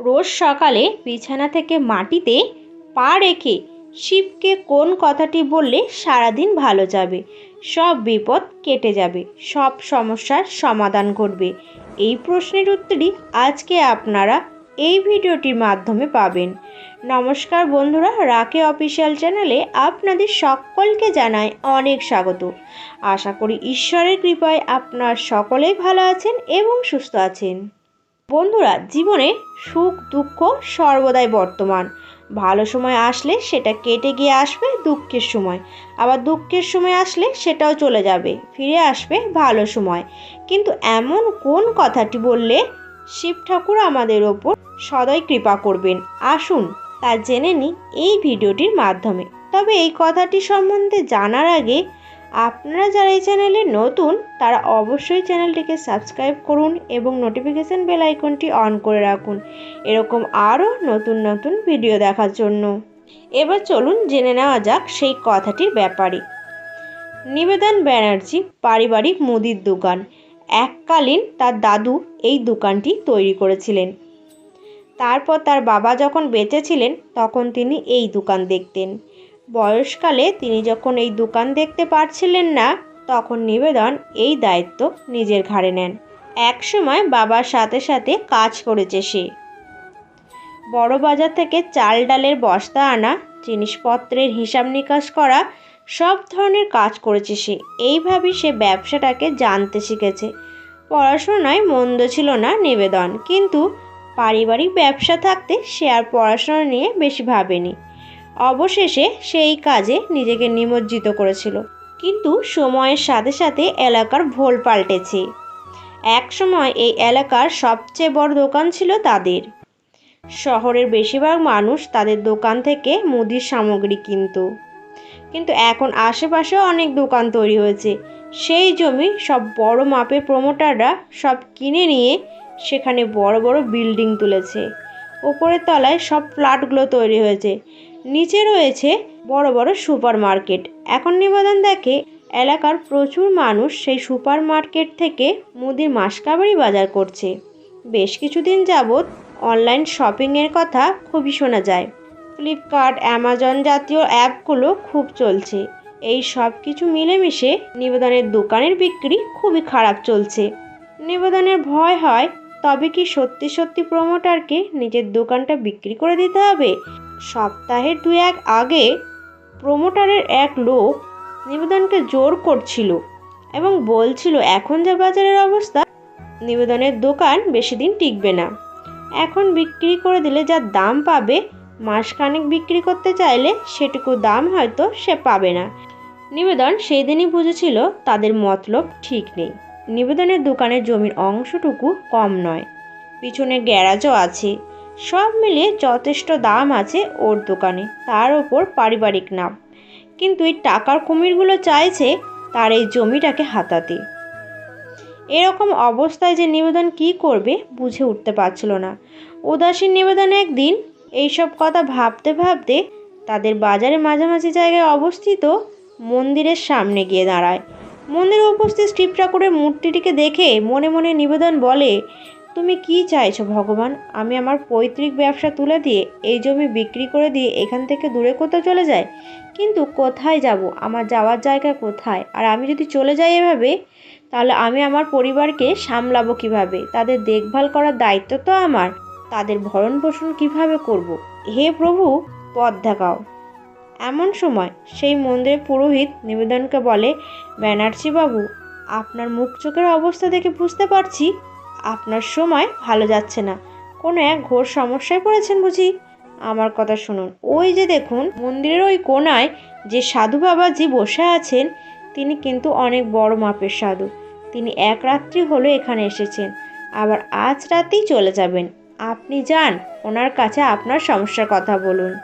রোজ সকালে বিছানা থেকে মাটিতে পা রেখে শিবকে কোন কথাটি বললে সারাদিন ভালো যাবে? সব বিপদ কেটে যাবে, সব সমস্যার সমাধান করবে এই প্রশ্নের উত্তরই আজকে আপনারা এই ভিডিওটির মাধ্যমে পাবেন। নমস্কার বন্ধুরা, রাকে অফিসিয়াল চ্যানেলে আপনাদের সকলকে জানাই অনেক স্বাগত। আশা করি ঈশ্বরের কৃপায় আপনার সকলেই ভালো আছেন এবং সুস্থ আছেন। বন্ধুরা, জীবনে সুখ, দুঃখ সর্বদাই বর্তমান। ভালো সময় আসলে সেটা কেটে গিয়ে আসবে দুঃখের সময়। আবার দুঃখের সময় আসলে সেটাও চলে যাবে, ফিরে আসবে ভালো সময়। কিন্তু এমন কোন কথাটি বললে শিব ঠাকুর আমাদের ওপর সদয় কৃপা করবেন? আসুন, তা জেনে নিই এই ভিডিওটির মাধ্যমে। তবে এই কথাটি সম্বন্ধে জানার আগে আপনারা যারা এই চ্যানেলে নতুন, তারা অবশ্যই চ্যানেলটিকে সাবস্ক্রাইব করুন এবং নোটিফিকেশান বেল আইকনটি অন করে রাখুন। এরকম আরও নতুন নতুন ভিডিও দেখার জন্য। এবার চলুন জেনে নেওয়া যাক সেই কথাটির ব্যাপারে। নিবেদন ব্যানার্জি, পারিবারিক মুদির দোকান। এককালীন তার দাদু এই দোকানটি তৈরি করেছিলেন। তারপর তার বাবা যখন বেঁচে ছিলেন, তখন তিনি এই দোকান দেখতেন। বয়সকালে তিনি যখন এই দোকান দেখতে পারছিলেন না, তখন নিবেদন এই দায়িত্ব নিজের ঘাড়ে নেন। একসময় বাবার সাথে সাথে কাজ করেছে সে। বড় বাজার থেকে চাল ডালের বস্তা আনা, জিনিসপত্রের হিসাব নিকাশ করা, সব ধরনের কাজ করেছে সে। এইভাবেই সে ব্যবসাটাকে জানতে শিখেছে। পড়াশোনায় মন্দ ছিল না নিবেদন, কিন্তু পারিবারিক ব্যবসা থাকতে সে আর পড়াশোনা নিয়ে বেশি ভাবেনি। অবশেষে সেই কাজে নিজেকে নিমজ্জিত করেছিল। কিন্তু সময়ের সাথে সাথে এলাকার ভোল পাল্টেছে। এক সময় এই এলাকার সবচেয়ে বড় দোকান ছিল তাদের। শহরের বেশিরভাগ মানুষ তাদের দোকান থেকে মুদির সামগ্রী কিনত। কিন্তু এখন আশেপাশে অনেক দোকান তৈরি হয়েছে। সেই জমি সব বড় মাপের প্রমোটাররা সব কিনে নিয়ে সেখানে বড় বড় বিল্ডিং তুলেছে। ওপরের তলায় সব ফ্ল্যাটগুলো তৈরি হয়েছে। নিচে রয়েছে বড় বড় সুপার মার্কেট এখন নিবেদন দেখে এলাকার প্রচুর মানুষ সেই সুপার মার্কেট থেকে মুদির মাসকাবারি বাজার করছে। বেশ কিছুদিন যাবৎ অনলাইন শপিংয়ের কথা খুবই শোনা যায়। ফ্লিপকার্ট, অ্যামাজন জাতীয় অ্যাপগুলো খুব চলছে। এই সব কিছু মিলেমিশে নিবেদনের দোকানের বিক্রি খুবই খারাপ চলছে। নিবেদনের ভয় হয়, তবে কি সত্যি সত্যি প্রমোটারকে নিজের দোকানটা বিক্রি করে দিতে হবে? সপ্তাহের দু এক আগে প্রমোটারের এক লোক নিবেদনকে জোর করছিল এবং বলছিল, এখন যা বাজারের অবস্থা, নিবেদনের দোকান বেশি দিন টিকবে না। এখন বিক্রি করে দিলে যা দাম পাবে, মাসখানেক বিক্রি করতে চাইলে সেটুকু দাম হয়তো সে পাবে না। নিবেদন সেই দিনই বুঝেছিল তাদের মতলব ঠিক নেই। নিবেদনের দোকানের জমির অংশটুকু কম নয়, পিছনে গ্যারাজও আছে। সব মিলিয়ে যথেষ্ট দাম আছে ওর দোকানে, তার ওপর পারিবারিক নাম। কিন্তু এই টাকার কুমিরগুলো চাইছে তার এই জমিটাকে হাতাতে। এরকম অবস্থায় যে নিবেদন কি করবে বুঝে উঠতে পারছিল না। উদাসীন নিবেদন একদিন এইসব কথা ভাবতে ভাবতে তাদের বাজারে মাঝামাঝি জায়গায় অবস্থিত মন্দিরের সামনে গিয়ে দাঁড়ায়। মন্দিরে উপস্থিত শিব ঠাকুরের মূর্তিটিকে দেখে মনে মনে নিবেদন বলে তুমি কি চাইছো ভগবান? আমি আমার পৈতৃক ব্যবসা তুলে দিয়ে, এই জমি বিক্রি করে দিয়ে এখান থেকে দূরে কোথাও চলে যাই? কিন্তু কোথায় যাব? আমার যাওয়ার জায়গা কোথায়? আর আমি যদি চলে যাই এভাবে, তাহলে আমি আমার পরিবারকে সামলাবো কীভাবে? তাদের দেখভাল করার দায়িত্ব তো আমার। তাদের ভরণ পোষণ কীভাবে করব। হে প্রভু, পথ দেখাও। এমন সময় সেই মন্দিরের পুরোহিত নিবেদনকে বলে ব্যানার্জি বাবু আপনার মুখ চোখের অবস্থা দেখে বুঝতে পারছি আপনার সময় ভালো যাচ্ছে না। কোনো এক ঘোর সমস্যায় পড়েছেন বুঝি? আমার কথা শুনুন। ওই যে দেখুন, মন্দিরের ওই কোনায় যে সাধু বাবাজি বসে আছেন, তিনি কিন্তু অনেক বড় মাপের সাধু। তিনি এক রাত্রি হলো এখানে এসেছেন, আবার আজ রাতেই চলে যাবেন। আপনি যান, ওনার কাছে আপনার সমস্যার কথা বলুন।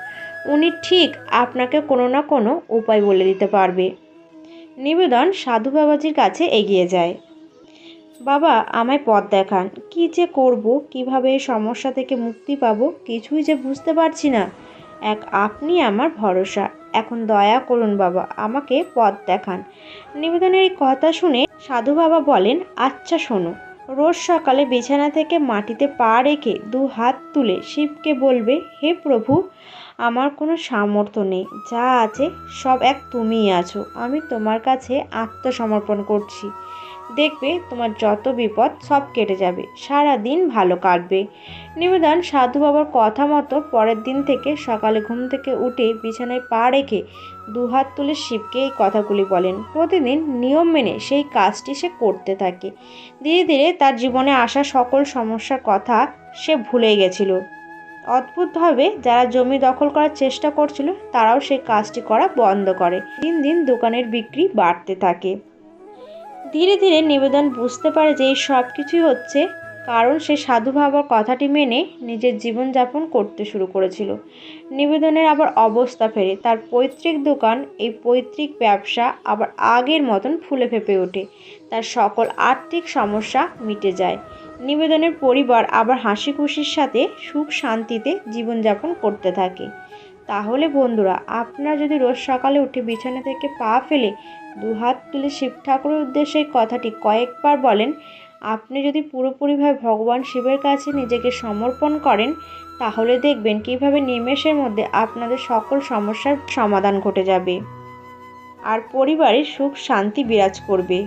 উনি ঠিক আপনাকে কোনো না কোনো উপায় বলে দিতে পারবে। নিবেদন সাধু বাবাজির কাছে এগিয়ে যায়। বাবা, আমায় পথ দেখান। কি যে করব, কীভাবে এই সমস্যা থেকে মুক্তি পাব, কিছুই যে বুঝতে পারছি না। এক, আপনি আমার ভরসা। এখন দয়া করুন বাবা, আমাকে পথ দেখান। নিবেদনের এই কথা শুনে সাধু বাবা বলেন আচ্ছা শোনো। রোজ সকালে বিছানা থেকে মাটিতে পা রেখে দু হাত তুলে শিবকে বলবে, হে প্রভু, আমার কোনো সামর্থ্য নেই। যা আছে, সব এক তুমিই আছো। আমি তোমার কাছে আত্মসমর্পণ করছি। দেখবে তোমার যত বিপদ, সব কেটে যাবে। সারা দিন ভালো কাটবে। নিবেদন সাধু বাবার কথা মতো পরের দিন থেকে সকালে ঘুম থেকে উঠে বিছানায় পা রেখে দুহাত তুলে শিবকে এই কথাগুলি বলেন। প্রতিদিন নিয়ম মেনে সেই কাজটি সে করতে থাকে। ধীরে ধীরে তার জীবনে আসা সকল সমস্যার কথা সে ভুলে গেছিল। অদ্ভুতভাবে যারা জমি দখল করার চেষ্টা করছিল, তারাও সেই কাজটি করা বন্ধ করে। দিন দিন দোকানের বিক্রি বাড়তে থাকে। ধীরে ধীরে নিবেদন বুঝতে পারে যে এই সব কিছুই হচ্ছে কারণ সে সাধু বাবার কথাটি মেনে নিজের জীবনযাপন করতে শুরু করেছিল। নিবেদনের আবার অবস্থা ফেরে। তার পৈতৃক দোকান, এই পৈতৃক ব্যবসা আবার আগের মতন ফুলে ফেঁপে ওঠে। তার সকল আর্থিক সমস্যা মিটে যায়। নিবেদনের পরিবার আবার হাসি খুশির সাথে সুখ শান্তিতে জীবনযাপন করতে থাকে। তাহলে বন্ধুরা, আপনারা যদি রোজ সকালে উঠে বিছানা থেকে পা ফেলে দু হাত তুলে শিব ঠাকুরের উদ্দেশ্যে কথাটি কয়েকবার বলেন আপনি যদি পুরোপুরিভাবে ভগবান শিবের কাছে নিজেকে সমর্পণ করেন, তাহলে দেখবেন কীভাবে নিমেষের মধ্যে আপনাদের সকল সমস্যার সমাধান ঘটে যাবে। আর পরিবারে সুখ শান্তি বিরাজ করবে।